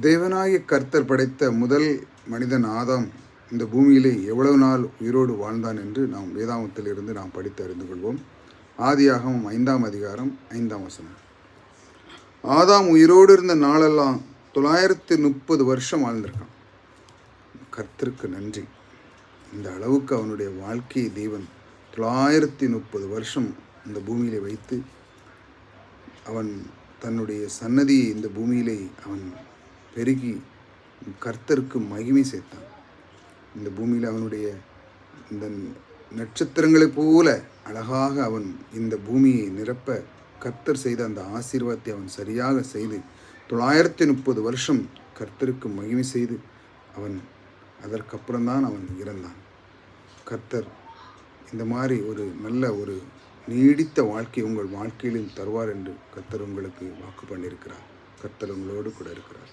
தேவனாகிய கர்த்தர் படைத்த முதல் மனிதன் ஆதாம் இந்த பூமியிலே எவ்வளவு நாள் உயிரோடு வாழ்ந்தான் என்று நாம் வேதாமத்திலிருந்து நாம் படித்து அறிந்து கொள்வோம். ஆதியாகவும் ஐந்தாம் அதிகாரம் ஐந்தாம் வசனம். ஆதாம் உயிரோடு இருந்த நாளெல்லாம் தொள்ளாயிரத்தி முப்பது வருஷம் வாழ்ந்திருக்கான். கர்த்தருக்கு நன்றி. இந்த அளவுக்கு அவனுடைய வாழ்க்கையை தேவன் தொள்ளாயிரத்தி முப்பது வருஷம் இந்த பூமியிலே வைத்து அவன் தன்னுடைய சன்னதியை இந்த பூமியிலே அவன் பெருகி கர்த்தருக்கு மகிமை சேர்த்தான். இந்த பூமியில் அவனுடைய இந்த நட்சத்திரங்களைப் போல அழகாக அவன் இந்த பூமியை நிரப்ப கர்த்தர் செய்த அந்த ஆசீர்வாதத்தை அவன் சரியாக செய்து தொள்ளாயிரத்தி முப்பது வருஷம் கர்த்தருக்கு மகிமை செய்து அவன் அதற்கப்புறம்தான் அவன் இறந்தான். கர்த்தர் இந்த மாதிரி ஒரு நல்ல ஒரு நீடித்த வாழ்க்கை உங்கள் வாழ்க்கையிலும் தருவார் என்று கர்த்தர் உங்களுக்கு வாக்கு பண்ணியிருக்கிறார். கர்த்தர் உங்களோடு கூட இருக்கிறார்.